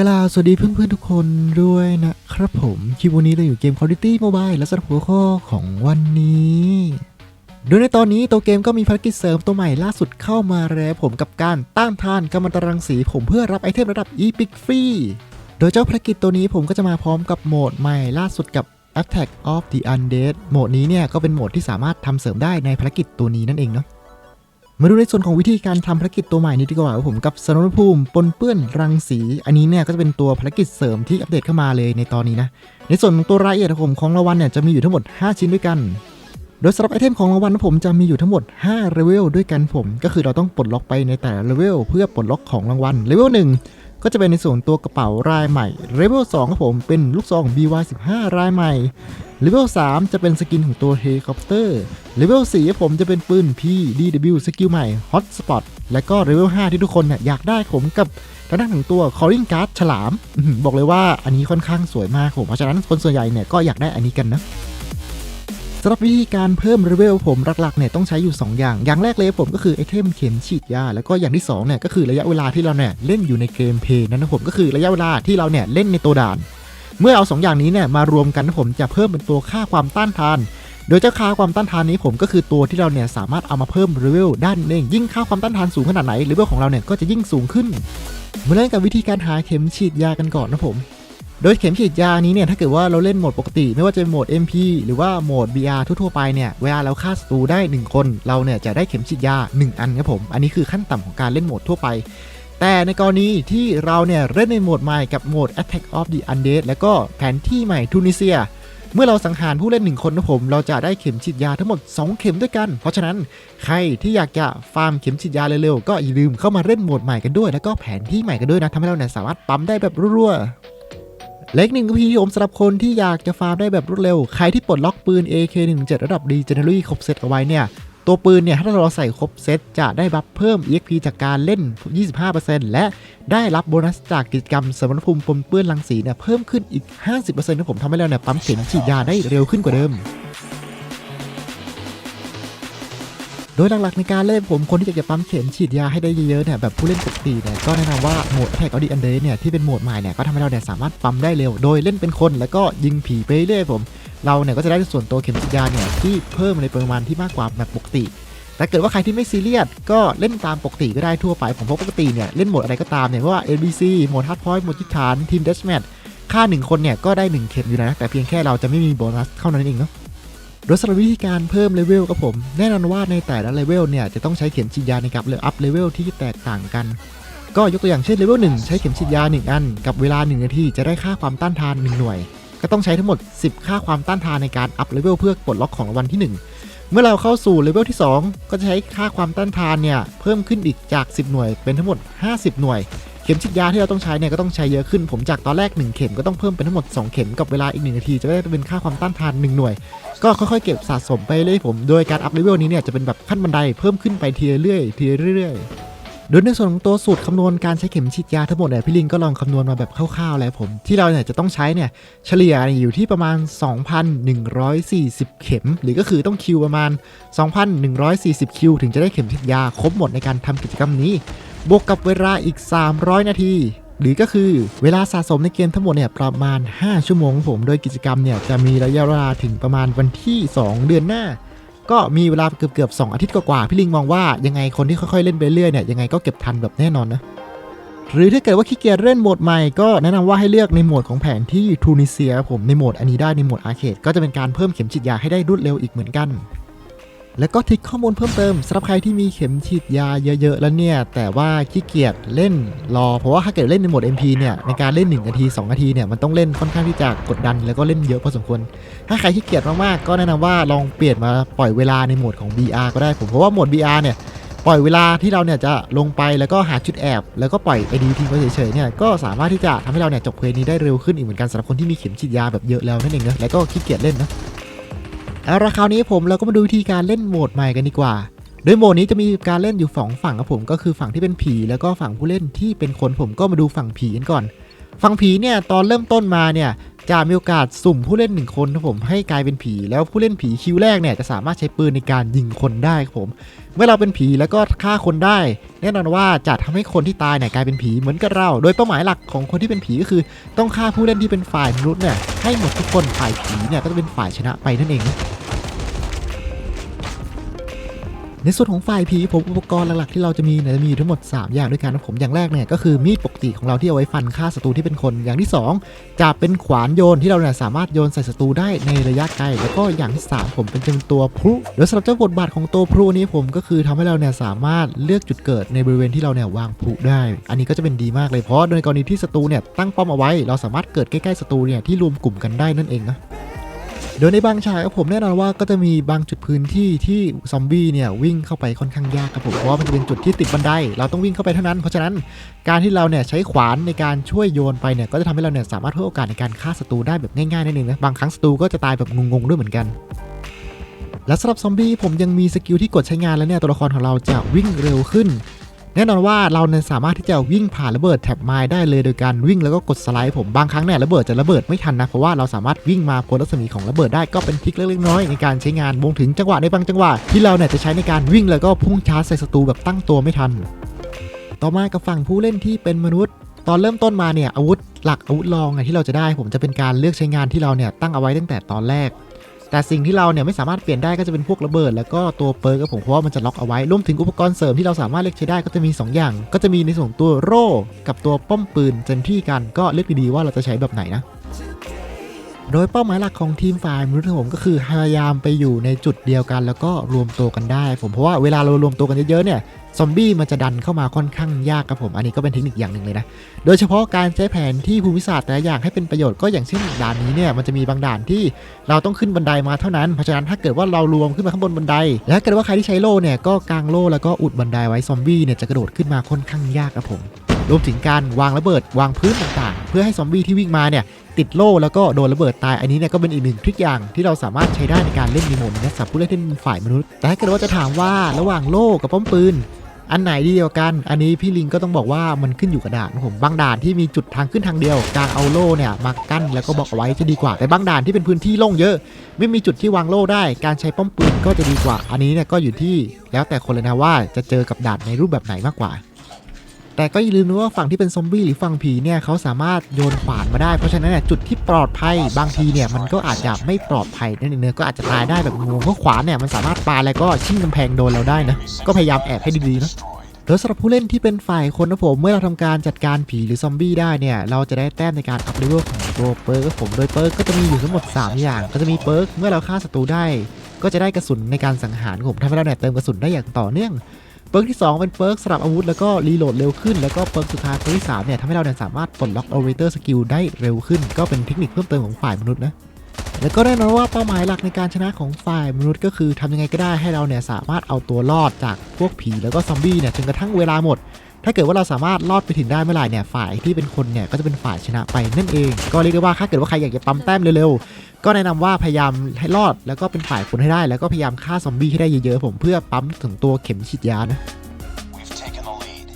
กล่าวสวัสดีเพื่อนๆทุกคนด้วยนะครับผมคลิปวันนี้เราอยู่เกม Quality Mobile และสำหรับหัวข้อของวันนี้ โดยในตอนนี้ตัวเกมก็มีภารกิจเสริมตัวใหม่ล่าสุดเข้ามาแล้วผมกับการต้านทานกัมมันตรังสีผมเพื่อรับไอเทมระดับ Epic Free โดยเจ้าภารกิจตัวนี้ผมก็จะมาพร้อมกับโหมดใหม่ล่าสุดกับ Attack of the Undead โหมดนี้เนี่ยก็เป็นโหมดที่สามารถทำเสริมได้ในภารกิจตัวนี้นั่นเองเนาะ มาดูในส่วนของวิธีการทำภารกิจตัวใหม่นี้ดีกว่าผมกับสนรภูมิปนเปื้อนรังสี อันนี้เนี่ยก็จะเป็นตัวภารกิจเสริมที่อัปเดตเข้ามาเลยในตอนนี้นะ ในส่วนของตัวรายละเอียดของผมของรางวัลเนี่ยจะมีอยู่ทั้งหมด 5 ชิ้นด้วยกัน โดยสำหรับไอเทมของรางวัลนะผมจะมีอยู่ทั้งหมด5เลเวลด้วยกันผม ก็คือเราต้องปลดล็อกไปในแต่ละเลเวลเพื่อปลดล็อกของรางวัลเลเวล1ก็จะเป็นในส่วนตัวกระเป๋ารายใหม่เลเวล2ครับผมเป็นลูกซอง BY15 รายใหม่ เลเวล3จะเป็นสกินของตัวเฮลิคอปเตอร์เลเวล4ผมจะเป็นปืน PDW สกิลใหม่ Hotspot และก็เลเวล5ที่ทุกคนเนี่ยอยากได้ผมกับทางด้านของตัว Calling Card ฉลาม บอกเลยว่าอันนี้ค่อนข้างสวยมากผม เพราะฉะนั้นคนส่วนใหญ่เนี่ยก็อยากได้อันนี้กันนะสำหรับวิธีการเพิ่มเลเวลผมหลักๆเนี่ยต้องใช้อยู่ 2 อย่าง อย่างแรกเลยผมก็คือไอเทมเข็มฉีดยา แล้วก็อย่างที่2เนี่ยก็คือระยะเวลาที่เราเนี่ยเล่นอยู่ในเกมเพย์นั่นนะผมก็คือระยะเวลาที่เราเนี่ยเล่นในตัวด่าน เมื่อเอา2อย่างนี้เนี่ยมารวมกันผมจะเพิ่มเป็นตัวค่าความต้านทาน โดยเจ้าค่าความต้านทานนี้ผมก็คือตัวที่เราเนี่ยสามารถเอามาเพิ่มเลเวลด้านเองยิ่งค่าความต้านทานสูงขนาดไหนเลเวลของเราเนี่ยก็จะยิ่งสูงขึ้นมาเริ่มกับวิธีการหาเข็มฉีดยากันก่อนนะผม โดยเข็มฉีดยานี้เนี่ยถ้าเกิดว่าเราเล่นโหมดปกติ ไม่ว่าจะเป็นโหมด MP หรือว่าโหมด BR ทั่วๆไปเนี่ยเวลาเราฆ่าศัตรูได้ 1 คน เราเนี่ยจะได้เข็มฉีดยา 1 อันครับผม อันนี้คือขั้นต่ำของการเล่นโหมดทั่วไป แต่ในกรณีที่เราเนี่ยเล่นในโหมดใหม่กับโหมด Attack of the Undead แล้วก็แผนที่ใหม่ทูนิเซีย เมื่อเราสังหารผู้เล่นหนึ่งคนนะผม เราจะได้เข็มฉีดยาทั้งหมด 2 เข็มด้วยกัน เพราะฉะนั้นใครที่อยากจะฟาร์มเข็มฉีดยาเร็วๆ ก็อย่าลืมเข้ามาเล่นโหมดใหม่กันด้วย แล้วก็แผนที่ใหม่กันด้วยนะทำให้เราเนี่ยสามารถปั๊มได้แบบรัวๆเล็กหนึ่งก็พี่นิยมสำหรับคนที่อยากจะฟาร์มได้แบบรวดเร็ว ใครที่ปลดล็อกปืน AK17 ระดับ Legendary ครบเซตเอาไว้เนี่ย ตัวปืนเนี่ย ถ้าเราใส่ครบเซตจะได้บัฟเพิ่ม EXP จากการเล่น 25%และได้รับโบนัสจากกิจกรรมสมรภูมิปนเปื้อนรังสีเนี่ยเพิ่มขึ้นอีก 50%นะผมทำให้เราเนี่ยปั๊มเข็มฉีดยาได้เร็วขึ้นกว่าเดิมโดยหลักๆในการเล่นผมคนที่อยากจะปั๊มเข็มฉีดยาให้ได้เยอะๆเนี่ยแบบผู้เล่นปกติเนี่ยก็แนะนำว่าโหมด Attack of the Undead เนี่ยที่เป็นโหมดใหม่เนี่ยก็ทำให้เราเนี่ยสามารถปั๊มได้เร็ว โดยเล่นเป็นคนแล้วก็ยิงผีไปเรื่อยผม เราเนี่ยก็จะได้ส่วนตัวเข็มฉีดยาเนี่ยที่เพิ่มในปริมาณที่มากกว่าแบบปกติ แต่เกิดว่าใครที่ไม่ซีเรียสก็เล่นตามปกติก็ได้ทั่วไปผมเพราะปกติเนี่ยเล่นโหมดอะไรก็ตามเนี่ยไม่ว่า ABC โหมด Hard Point โหมดจิตฐานทีม Deathmatch ค่าหนึ่งคนเนี่ยก็ได้หนึ่งเข็มอยู่นะ แต่เพียงแค่เราจะไม่มีโบนัสเท่านั้นเองเนาะโดยสำหรับวิธีการเพิ่มเลเวลครับผม แน่นอนว่าในแต่ละเลเวลเนี่ยจะต้องใช้เข็มฉีดยาในการเลอัพเลเวลที่แตกต่างกัน ก็ยกตัวอย่างเช่นเลเวล1ใช้เข็มฉีดยา 1 อัน กับเวลา 1 นาทีจะได้ค่าความต้านทาน 1 หน่วย ก็ต้องใช้ทั้งหมด 10 ค่าความต้านทานในการอัพเลเวลเพื่อปลดล็อกของรางวัลที่ 1 เมื่อเราเข้าสู่เลเวลที่ 2 ก็จะใช้ค่าความต้านทานเนี่ยเพิ่มขึ้นอีกจาก 10 หน่วย เป็นทั้งหมด 50 หน่วย เข็มฉีดยาที่เราต้องใช้เนี่ยก็ต้องใช้เยอะขึ้น ผมจากตอนแรก 1 เข็มก็ต้องเพิ่มเป็นทั้งหมด 2 เข็มกับเวลาอีก 1 นาที จะได้เป็นค่าความต้านทาน 1 หน่วย ก็ค่อยๆเก็บสะสมไปเรื่อยผม โดยการอัพเลเวลนี้เนี่ยจะเป็นแบบขั้นบันไดเพิ่มขึ้นไปทีเรื่อยทีเรื่อยๆ โดยในส่วนของตัวสูตรคำนวณการใช้เข็มฉีดยาทั้งหมดเนี่ยพี่ลิงก็ลองคำนวณมาแบบคร่าวๆแล้วผม ที่เราเนี่ยจะต้องใช้เนี่ยเฉลี่ยอยู่ที่ประมาณ 2,140 เข็ม หรือก็คือต้องคิวประมาณ 2,140 คิว ถึงจะได้เข็มฉีดยาครบหมดในการทำกิจกรรมนี้ บวกกับเวลาอีก 300 นาทีหรือก็คือเวลาสะสมในเกมทั้งหมดเนี่ยประมาณ 5 ชั่วโมงผม โดยกิจกรรมเนี่ยจะมีระยะเวลาถึงประมาณวันที่ 2 เดือนหน้า ก็มีเวลาเกือบเกือบๆ2อาทิตย์กว่าๆพี่ลิงมองว่ายังไงคนที่ค่อยๆเล่นไปเรื่อยเนี่ยยังไงก็เก็บทันแบบแน่นอนนะหรือถ้าเกิดว่าขี้เกียจเล่นโหมดใหม่ก็แนะนำว่าให้เลือกในโหมดของแผนที่ทูนิเซียครับผมในโหมดอันนี้ได้ในโหมดอาร์เคดก็จะเป็นการเพิ่มเข็มฉีดยาให้ได้รวดเร็วอีกเหมือนกัน แล้วก็ทิกข้อมูลเพิ่มเติมสำหรับใครที่มีเข็มฉีดยาเยอะ ๆ แล้วเนี่ย แต่ว่าขี้เกียจเล่นรอ เพราะว่าถ้าเกิดเล่นในโหมด MP เนี่ย ในการเล่น1นาที2นาทีเนี่ย มันต้องเล่นค่อนข้างที่จะกดดัน แล้วก็เล่นเยอะพอสมควร ถ้าใครขี้เกียจมากๆ ก็แนะนำว่าลองเปลี่ยนมาปล่อยเวลาในโหมดของ BR ก็ได้ผมเพราะว่าโหมด BR เนี่ยปล่อยเวลาที่เราเนี่ยจะลงไปแล้วก็หาจุดแอบ แล้วก็ปล่อย ID ทิ้งไว้เฉยๆเนี่ยก็สามารถที่จะทำให้เราเนี่ยจบเควสนี้ได้เร็วขึ้นอีกเหมือนกันสำหรับคนที่มีเข็มฉีดยาแบบเยอะแล้วนั่นเองนะแล้วก็ขี้เกียจเล่นนะ เอาละคราวนี้ผมเราก็มาดูวิธีการเล่นโหมดใหม่กันดีกว่า โดยโหมดนี้จะมีการเล่นอยู่สองฝั่งครับผมก็คือฝั่งที่เป็นผี แล้วก็ฝั่งผู้เล่นที่เป็นคนผมก็มาดูฝั่งผีกันก่อน ฝั่งผีเนี่ยตอนเริ่มต้นมาเนี่ยจะมีโอกาสสุ่มผู้เล่นหนึ่งคนครับผมให้กลายเป็นผี แล้วผู้เล่นผีคิวแรกเนี่ยจะสามารถใช้ปืนในการยิงคนได้ครับผม เมื่อเราเป็นผีแล้วก็ฆ่าคนได้ แน่นอนว่าจะทำให้คนที่ตายเนี่ยกลายเป็นผีเหมือนกับเรา โดยเป้าหมายหลักของคนที่เป็นผีก็คือ ต้องฆ่าผู้เล่นที่เป็นฝ่ายมนุษย์เนี่ยให้หมดทุกคนฝ่ายผีเนี่ยก็จะเป็นฝ่ายชนะไปนั่นเอง ในส่วนของฝ่ายผีผมอุปกรณ์หลักๆที่เราจะมีเนี่ยจะมีอยู่ทั้งหมด 3 อย่างด้วยกันนะผมอย่างแรกเนี่ยก็คือมีดปกติของเราที่เอาไว้ฟันฆ่าศัตรูที่เป็นคน อย่างที่ 2จะเป็นขวานโยนที่เราเนี่ยสามารถโยนใส่ศัตรูได้ในระยะไกลแล้วก็อย่างที่ 3 ผมเป็นเป็นตัวพลุโดยสำหรับเจ้าบทบาทของตัวพลุนี้ผมก็คือทำให้เราเนี่ยสามารถเลือกจุดเกิดในบริเวณที่เราเนี่ยวางพลุได้ อันนี้ก็จะเป็นดีมากเลยเพราะในกรณีที่ศัตรูเนี่ยตั้งป้อมเอาไว้ เราสามารถเกิดใกล้ๆศัตรูเนี่ยที่รวมกลุ่มกันได้นั่นเองนะ โดยในบางฉากครับผมแน่นอนว่าก็จะมีบางจุดพื้นที่ที่ซอมบี้เนี่ยวิ่งเข้าไปค่อนข้างยากครับผมเพราะว่ามันจะเป็นจุดที่ติดบันได เราต้องวิ่งเข้าไปเท่านั้น เพราะฉะนั้นการที่เราเนี่ยใช้ขวานในการช่วยโยนไปเนี่ยก็จะทำให้เราเนี่ยสามารถเพิ่มโอกาสในการฆ่าศัตรูได้แบบง่ายๆนั่นเองนะบางครั้งศัตรูก็จะตายแบบงงๆด้วยเหมือนกันและสำหรับซอมบี้ผมยังมีสกิลที่กดใช้งานแล้วเนี่ยตัวละครของเราจะวิ่งเร็วขึ้น แน่นอนว่าเราเนี่ยสามารถที่จะวิ่งผ่านระเบิดแท็บไม้ได้เลยโดยการวิ่งแล้วก็กดสไลด์ผมบางครั้งเนี่ยระเบิดจะระเบิดไม่ทันนะเพราะว่าเราสามารถวิ่งมาพ้นรัศมีของระเบิดได้ก็เป็นทริคเล็กๆน้อยในการใช้งานวงถึงจังหวะในบางจังหวะที่เราเนี่ยจะใช้ในการวิ่งแล้วก็พุ่งชาร์จใส่ศัตรูแบบตั้งตัวไม่ทัน ต่อมากับฝั่งผู้เล่นที่เป็นมนุษย์ ตอนเริ่มต้นมาเนี่ยอาวุธหลักอาวุธรองที่เราจะได้ผมจะเป็นการเลือกใช้งานที่เราเนี่ยตั้งเอาไว้ตั้งแต่ตอนแรก แต่สิ่งที่เราเนี่ยไม่สามารถเปลี่ยนได้ก็จะเป็นพวกระเบิด แล้วก็ตัวเปิร์กครับผมเพราะว่ามันจะล็อกเอาไว้รวมถึงอุปกรณ์เสริมที่เราสามารถเลือกใช้ได้ก็จะมี 2 อย่าง ก็จะมีในส่วนตัวโร่กับตัวป้อมปืนเจนที่กันก็เลือกดีๆว่าเราจะใช้แบบไหนนะ โดยเป้าหมายหลักของทีมฝ่ายมนุษย์ผมก็คือพยายามไปอยู่ในจุดเดียวกัน แล้วก็รวมตัวกันได้ ผมเพราะว่าเวลาเรารวมตัวกันเยอะๆเนี่ยซอมบี้มันจะดันเข้ามาค่อนข้างยากครับผมอันนี้ก็เป็นเทคนิคอย่างหนึ่งเลยนะ โดยเฉพาะการใช้แผนที่ภูมิศาสตร์แต่ละอย่างให้เป็นประโยชน์ก็อย่างเช่นด่านนี้เนี่ยมันจะมีบางด่านที่เราต้องขึ้นบันไดมาเท่านั้นเพราะฉะนั้นถ้าเกิดว่าเรารวมขึ้นมาข้างบนบันได และถ้าเกิดว่าใครที่ใช้โล่เนี่ยก็กางโล่แล้วก็อุดบันไดไว้ซอมบี้เนี่ยจะกระโดดขึ้นมาค่อนข้างยากครับผมรวมถึงการวางระเบิดวางพื้นต่างๆ เพื่อให้ซอมบี้ที่วิ่งมาเนี่ย ติดโล่แล้วก็โดนระเบิดตาย อันนี้เนี่ยก็เป็นอีกหนึ่งทริคอย่างที่เราสามารถใช้ได้ในการเล่นรีโมทนะสำหรับผู้เล่นที่เป็นฝ่ายมนุษย์ แต่ถ้าเกิดว่าจะถามว่าระหว่างโล่กับป้อมปืนอันไหนดีเดียวกัน อันนี้พี่ลิงก็ต้องบอกว่ามันขึ้นอยู่กับด่านผม บางด่านที่มีจุดทางขึ้นทางเดียว การเอาโล่เนี่ยมากั้นแล้วก็บอกเอาไว้จะดีกว่า แต่บางด่านที่เป็นพื้นที่โล่งเยอะ ไม่มีจุดที่วางโล่ได้ การใช้ป้อมปืนก็จะดีกว่า อันนี้เนี่ยก็อยู่ที่แล้วแต่คนเลยนะว่าจะเจอกับด่านในรูปแบบไหนมากกว่า แต่ก็อย่าลืมนะว่าฝั่งที่เป็นซอมบี้หรือฝั่งผีเนี่ยเขาสามารถโยนขวานมาได้ เพราะฉะนั้นเนี่ยจุดที่ปลอดภัยบางทีเนี่ยมันก็อาจจะไม่ปลอดภัยนั่นเองเนอะก็อาจจะตายได้แบบงงเพราะขวานเนี่ยมันสามารถปาแล้วก็ชิ่งกำแพงโดนเราได้นะก็พยายามแอบให้ดีๆนะโดยสำหรับผู้เล่นที่เป็นฝ่ายคนนะผมเมื่อเราทำการจัดการผีหรือซอมบี้ได้เนี่ยเราจะได้แต้มในการอัพเลเวลของตัวเปิร์กครับผมโดยเปิร์กก็จะมีอยู่ทั้งหมด 3 อย่าง ก็จะมีเปิร์กเมื่อเราฆ่าศัตรูได้ ก็จะได้กระสุนในการสังหารครับผมทำให้เราเนี่ยเติมกระสุนได้อย่างต่อเนื่อง เฟิร์กที่ 2 เป็นเฟิร์กสลับอาวุธแล้วก็รีโหลดเร็วขึ้น แล้วก็เฟิร์กสุดท้ายเฟิร์กที่3เนี่ยทำให้เราเนี่ยสามารถปลดล็อกออเวเตอร์สกิลได้เร็วขึ้น ก็เป็นเทคนิคเพิ่มเติมของฝ่ายมนุษย์นะแล้วก็แน่นอนว่าเป้าหมายหลักในการชนะของฝ่ายมนุษย์ก็คือทำยังไงก็ได้ให้เราเนี่ยสามารถเอาตัวรอดจากพวกผีแล้วก็ซอมบี้เนี่ยจนกระทั่งเวลาหมด ถ้าเกิดว่าเราสามารถรอดไปถึงได้เมื่อไหร่เนี่ยฝ่ายที่เป็นคนเนี่ยก็จะเป็นฝ่ายชนะไปนั่นเอง ก็เรียกได้ว่าถ้าเกิดว่าใครอยากจะปั๊มแต้มเร็วๆก็แนะนำว่าพยายามให้รอดแล้วก็เป็นฝ่ายคนให้ได้ แล้วก็พยายามฆ่าซอมบี้ให้ได้เยอะๆผมเพื่อปั๊มถึงตัวเข็มฉีดยานะ We've taken the lead.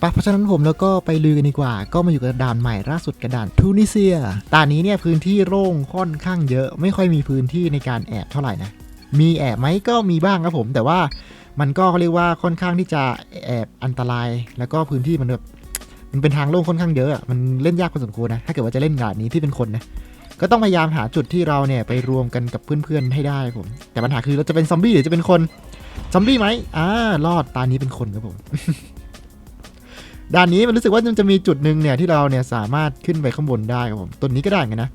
ปะเพราะฉะนั้นผมแล้วก็ไปลือกันดีกว่า ก็มาอยู่กับด่านใหม่ล่าสุดกับด่านทูนิเซียด่านนี้เนี่ยพื้นที่โล่งค่อนข้างเยอะ ไม่ค่อยมีพื้นที่ในการแอบเท่าไหร่นะ มีแอบไหมก็มีบ้างครับผมแต่ว่ามันก็เขาเรียกว่าค่อนข้างที่จะแอบอันตราย แล้วก็พื้นที่มันแบบมันเป็นทางโล่งค่อนข้างเยอะมันเล่นยากพอสมควรนะถ้าเกิดว่าจะเล่นด่านนี้ที่เป็นคนนะก็ต้องพยายามหาจุดที่เราเนี่ยไปรวมกันกับเพื่อนๆให้ได้ผม แต่ปัญหาคือเราจะเป็นซอมบี้หรือจะเป็นคนซอมบี้ไหมอ่ารอดตานี้เป็นคนครับผมด่านนี้มันรู้สึกว่ามันจะมีจุดหนึ่งเนี่ยที่เราเนี่ยสามารถขึ้นไปข้างบนได้ครับผมตัวนี้ก็ได้เหมือนกันนะ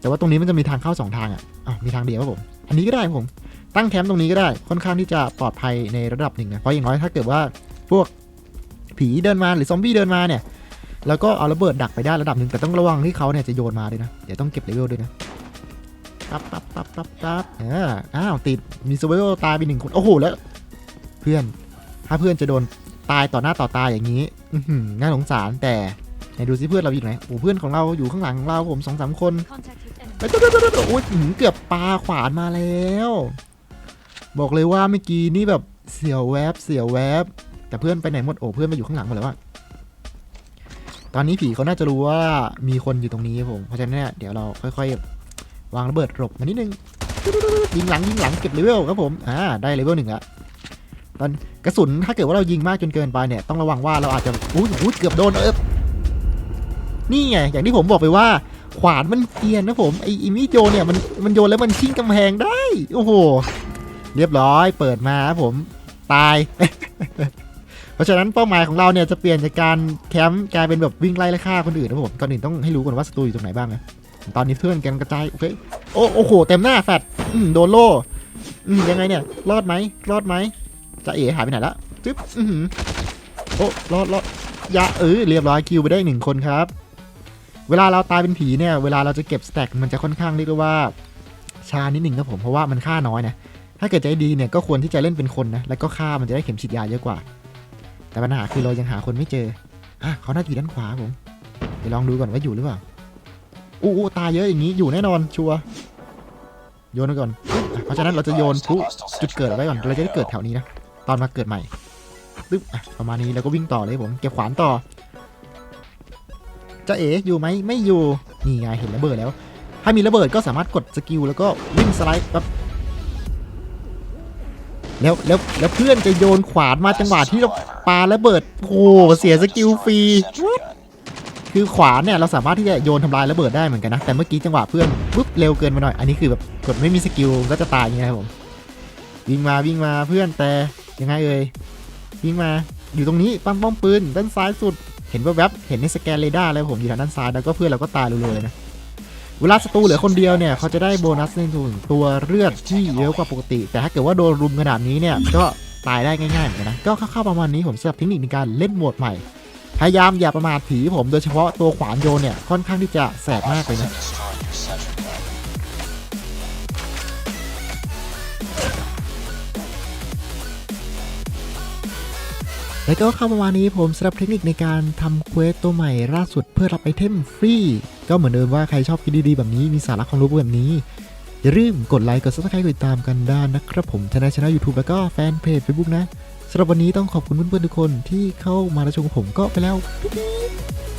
แต่ว่าตรงนี้มันจะมีทางเข้าสองทางอะอ้าวมีทางเดียวครับผม อันนี้ก็ได้ผมตั้งแคมป์ตรงนี้ก็ได้ค่อนข้างที่จะปลอดภัยในระดับหนึ่งนะเพราะอย่างน้อยถ้าเกิดว่าพวกผีเดินมาหรือซอมบี้เดินมาเนี่ยแล้วก็เอาระเบิดดักไปได้ระดับหนึ่งแต่ต้องระวังที่เขาเนี่ยจะโยนมาด้วยนะเดี๋ยวต้องเก็บเลเวลด้วยนะปั๊บปั๊บปั๊บปั๊บปั๊บเอออ้าวติดมีสว i เวลตายไปหนึ่งคนโอ้โหแล้ว เพื่อนถ้าเพื่อนจะโดนตายต่อหน้าต่อตาอย่างนี้อืน่าสงสารแต่ไหนดูซิเพื่อนเราอยู่ไหนโอ้เพื่อนของเราอยู่ข้างหลังของเราผมสองสามคน เอ้ยเดี๋ยวเดี๋ยวเดี๋ยวเดี๋ยวโอ้ยหือเกือบปลาขวานมาแล้ว บอกเลยว่าเมื่อกี้นี่แบบเสียวแวบเสียวแวบ แต่เพื่อนไปไหนหมดโอ้เพื่อนไปอยู่ข้างหลังหมดแล้วว่าตอนนี้ผีเขาน่าจะรู้ว่ามีคนอยู่ตรงนี้ครับผมเพราะฉะนั้นเนี่ยเดี๋ยวเราค่อยๆ วางระเบิดหลบมานิดนึงยิงหลังยิงหลังเก็บเลเวลครับผมอ่าได้เลเวลหนึ่งละตอนกระสุนถ้าเกิดว่าเรายิงมากจนเกินไปเนี่ยต้องระวังว่าเราอาจจะอุ้ยอุ้ยเกือบโดนเออนี่ไงอย่างที่ผมบอกไปว่า ขวานมันเกียนนะผมไออิมิโยเนี่ยมันมันโยนแล้วมันชิงกำแพงได้ โอ้โห เรียบร้อยเปิดมาครับผมตาย เพราะฉะนั้นเป้าหมายของเราเนี่ยจะเปลี่ยนจากการแคมป์กลายเป็นแบบวิ่งไล่ไล่ฆ่าคนอื่นนะผมก่อนอื่นต้องให้รู้ก่อนว่าศัตรูอยู่ตรงไหนบ้างนะตอนนี้เพื่อนกันกระจายโอเคโอ้โอ้โหเต็มหน้าแฟดโดนโล่ยังไงเนี่ยรอดไหมรอดไหมจะเอ๋หายไปไหนละจึ๊บโอ้รอดรอดยาเออเรียบร้อยคิวไปได้หนึ่งคนครับ เวลาเราตายเป็นผีเนี่ย เวลาเราจะเก็บสแต็กมันจะค่อนข้างเรียกว่าชานิดหนึ่งครับผม เพราะว่ามันค่าน้อยนะ ถ้าเกิดใจดีเนี่ยก็ควรที่จะเล่นเป็นคนนะ แล้วก็ค่ามันจะได้เข็มฉีดยาเยอะกว่า แต่ปัญหาคือเรายังหาคนไม่เจออะเขาน่าอยู่ด้านขวาผมเดี๋ยวลองดูก่อนว่าอยู่หรือเปล่า อู้อู้ตายเยอะอย่างนี้อยู่แน่นอนชัวร์โยนไปก่อน เพราะฉะนั้นเราจะโยนพลุจุดเกิดไว้ก่อน เราจะได้เกิดแถวนี้นะ ตอนมาเกิดใหม่ตึ๊บประมาณนี้แล้วก็วิ่งต่อเลยผม เก็บขวานต่อ จะเอ๋อยู่ไหมไม่อยู่นี่ไงเห็นระเบิดแล้ว ถ้ามีระเบิดก็สามารถกดสกิลแล้วก็วิ่งสไลด์แบบแล้วแล้วแล้วเพื่อนจะโยนขวานมาจังหวะที่เราปาระเบิดโอ้โหเสียสกิลฟรีคือขวานเนี่ยเราสามารถที่จะโยนทำลายระเบิดได้เหมือนกันนะแต่เมื่อกี้จังหวะเพื่อนปุ๊บเร็วเกินไปหน่อยอันนี้คือแบบกดไม่มีสกิลก็จะตายอย่างเงี้ยครับผมวิ่งมาวิ่งมาเพื่อนแต่ยังไงเอ่ยวิ่งมาอยู่ตรงนี้ปั๊มป้อมปืนด้านซ้ายสุด เห็นว่าแวบๆเห็นในสแกนเรดาร์แล้วผมอยู่ทางด้านซ้ายแล้วก็เพื่อนเราก็ตายเลยนะเวลาศัตรูเหลือคนเดียวเนี่ยเขาจะได้โบนัสในส่วนตัวเลือดที่เยอะกว่าปกติ แต่ถ้าเกิดว่าโดนรุมขนาดนี้เนี่ยก็ตายได้ง่ายๆเหมือนกันนะก็เข้าๆประมาณนี้ผมสำหรับเทคนิคในการเล่นโหมดใหม่ พยายามอย่าประมาทผีผมโดยเฉพาะตัวขวานโยนเนี่ยค่อนข้างที่จะแสบมากเลยนะ และก็คำวาประมาณนี้ผมสำหรับเทคนิคในการทำเควสตัวใหม่ล่าสุดเพื่อรับไอเทมฟรีก็เหมือนเดิมว่าใครชอบคลิปดีๆแบบนี้มีสาระความรู้แบบนี้ อย่าลืมกดไลค์กดซับสไครต์กดติดตามกันได้นะครับผมทางช่องยูทูบแล้วก็แฟนเพจ Facebook นะสำหรับวันนี้ต้องขอบคุณเพื่อนๆทุกคนที่เข้ามารับชมผมก็ไปแล้วบ๊ายบาย